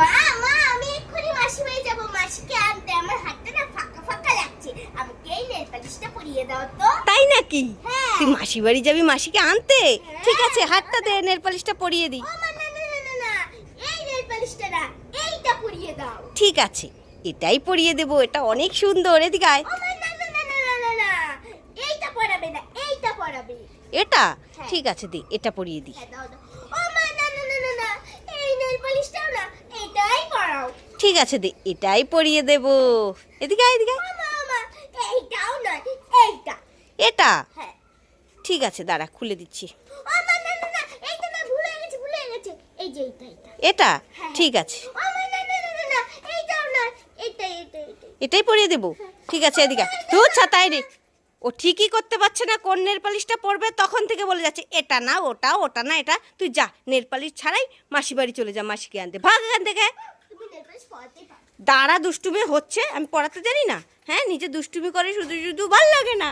মা মা আমি এক্ষুনি মাসি বাড়ি যাব। মাসিকে আনতে আমার হাতটা না ফাঁকা ফাঁকা লাগছে। আমাকে এই নেল পালিশটা পরিয়ে দাও তো। তাই নাকি? হ্যাঁ। তুই মাসি বাড়ি যাবি মাসিকে আনতে? ঠিক আছে হাতটা দে নেল পালিশটা পরিয়ে দিই। না না না না না। এই নেল পালিশটা না এইটা পরিয়ে দাও। ঠিক আছে এটাই পরিয়ে দেবো এটা অনেক সুন্দর এদিকে আয়। ও মা না না না না না না না। এইটা পরাবে না এইটা পরাবে। এটা? হ্যাঁ। ঠিক আছে দি এটা পরিয়ে দিই। হ্যাঁ দাও দাও। ও মা না না না না না এই নেল পালিশটাও না পরাও ঠিক আছে দি এটাই পরিয়ে দেবো। এদিকে আয় এদিকে আয়। মা মা এইটাও নয় এইটা। এটা? হ্যাঁ। ঠিক আছে দাঁড়া খুলে দিচ্ছি। ও মা না না না এইটা না ভুলে গেছে ভুলে গেছে। এই যে এইটা এইটা। এটা? হ্যাঁ। ঠিক আছে। এটাই পরিয়ে দেবো। ঠিক আছে এদিকে। তুই ছাতাই রে ও ঠিকই করতে পারছে না কোন নেল পালিশটা পরবে তখন থেকে বলে যাচ্ছে এটা না ওটা ওটা না এটা তুই যা নেল পালিশ ছাড়াই মাসি বাড়ি চলে যা মাসিকে আনতে। ভাগ এখান থেকে। দাঁড়া দুষ্টুমি হচ্ছে আমি পড়াতে জানি না। হ্যাঁ নিজে দুষ্টুমি করে শুধু শুধু ভালো লাগে না।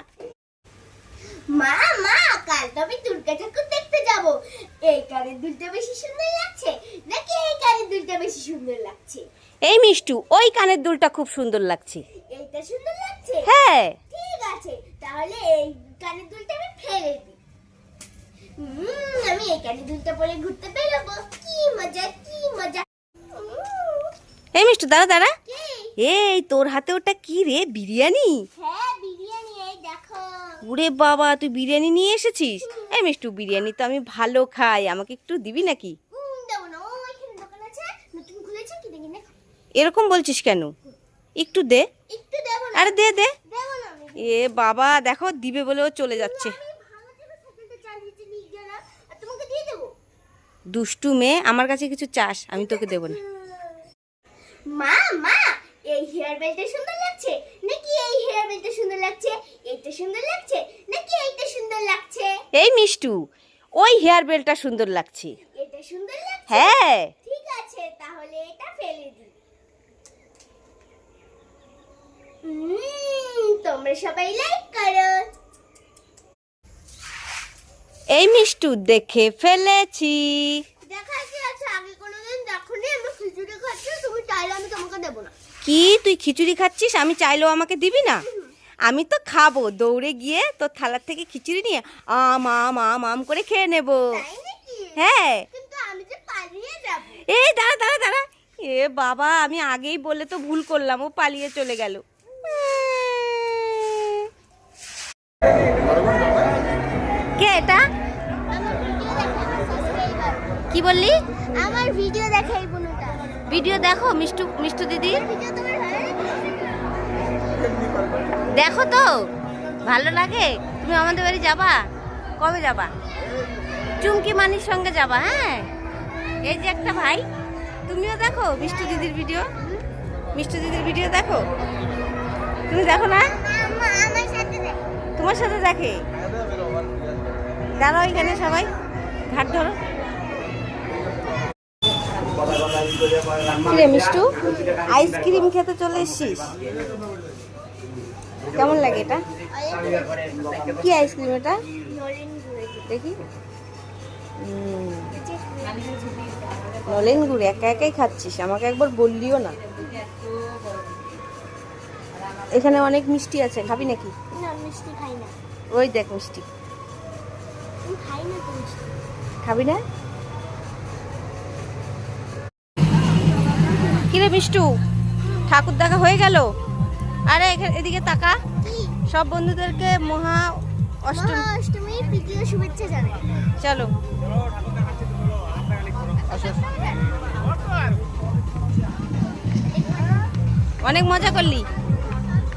মা মা কাল তো আমি দুর্গা ঠাকুর দেখতে যাব। এই কানের দুলটা বেশি সুন্দর লাগছে নাকি এই কানের দুলটা বেশি সুন্দর লাগছে? এই মিষ্টু ওই কানের দুলটা খুব সুন্দর লাগছে। এইটা সুন্দর লাগছে? হ্যাঁ। ঠিক আছে তাহলে এই কানের দুলটা আমি ফেলে দিই। আমি এই কানের দুলটা পরে ঘুরতে বেরোবো। কি মজা কি মজা। এই মিষ্টু দাঁড়া দাঁড়া? এই তোর হাতে ওটা কি রে? বিরিয়ানি? হ্যাঁ ওরে বাবা তুই বিরিয়ানি নিয়ে এসেছিস? এই মিষ্টু বিরিয়ানি তো আমি ভালো খাই। আমাকে একটু দিবি নাকি। এরকম বলছিস কেন? একটু দে। আরে দে দে। এ বাবা দেখো দিবে বলেও চলে যাচ্ছে। দুষ্টু মেয়ে আমার কাছে কিছু চাস আমি তোকে দেবো না মা মা এই হেয়ার বেলটা সুন্দর লাগছে? নাকি এই হেয়ার বেলটা সুন্দর লাগছে? এইটা সুন্দর লাগছে? নাকি এইটা সুন্দর লাগছে? এই মিষ্টু ওই হেয়ার বেলটা সুন্দর লাগছে। এটা সুন্দর লাগছে? হ্যাঁ। ঠিক আছে তাহলে এটা ফেলে দিই। তোমরা সবাই লাইক করো। এই মিষ্টু দেখে ফেলেছি। দেখা কি আছে আগে দেখোনি আমি খিচুড়ি খাচ্ছি তুমি চাইলে আমি তোমাকে দেবো না কি? তুই খিচুড়ি খাচ্ছিস? আমি চাইলেও আমাকে দিবি না? আমি তো খাব। দৌড়ে গিয়ে তোর থালার থেকে খিচুড়ি নিয়ে আম আম আম আম করে খেয়ে নেব। হ্যাঁ। এই দাঁড়া দাঁড়া দাঁড়া। এ বাবা আমি আগেই বলে তো ভুল করলাম। ও পালিয়ে চলে গেল। কে এটা? কি বললি? আমার ভিডিও দেখে এই বোনটা ভিডিও দেখো মিষ্টু মিষ্টু দিদি? দেখো তো, ভালো লাগে? তুমি আমাদের বাড়ি যাবা? কবে যাবা? চুমকি মানির সঙ্গে যাবা হ্যাঁ? এই যে একটা ভাই, তুমিও দেখো মিষ্টু দিদির ভিডিও। মিষ্টু দিদির ভিডিও দেখো? তুমি দেখো না? তোমার সাথে দেখে। দাঁড়াও এখানে সবাই, ঘাট ধরো। কিরে মিষ্টু? আইসক্রিম খেতে চলে এসছিস? কেমন লাগে এটা? কি আইসক্রিম এটা? দেখি। নলেন গুড় একা একাই খাচ্ছিস? আমাকে একবার বললিও না। এখানে অনেক মিষ্টি আছে খাবি নাকি? ওই দেখ মিষ্টি। খাবি না? কিরে মিষ্টু? ঠাকুর দেখা হয়ে গেল? আরে এখানে এদিকে তাকা। সব বন্ধুদেরকে মহা অষ্টম অষ্টমীর প্রীতীয় শুভেচ্ছা জানাই। চলো। অনেক মজা করলি।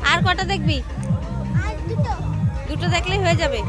আর কটা দেখবি? দুটো। দুটো দেখলেই হয়ে যাবে।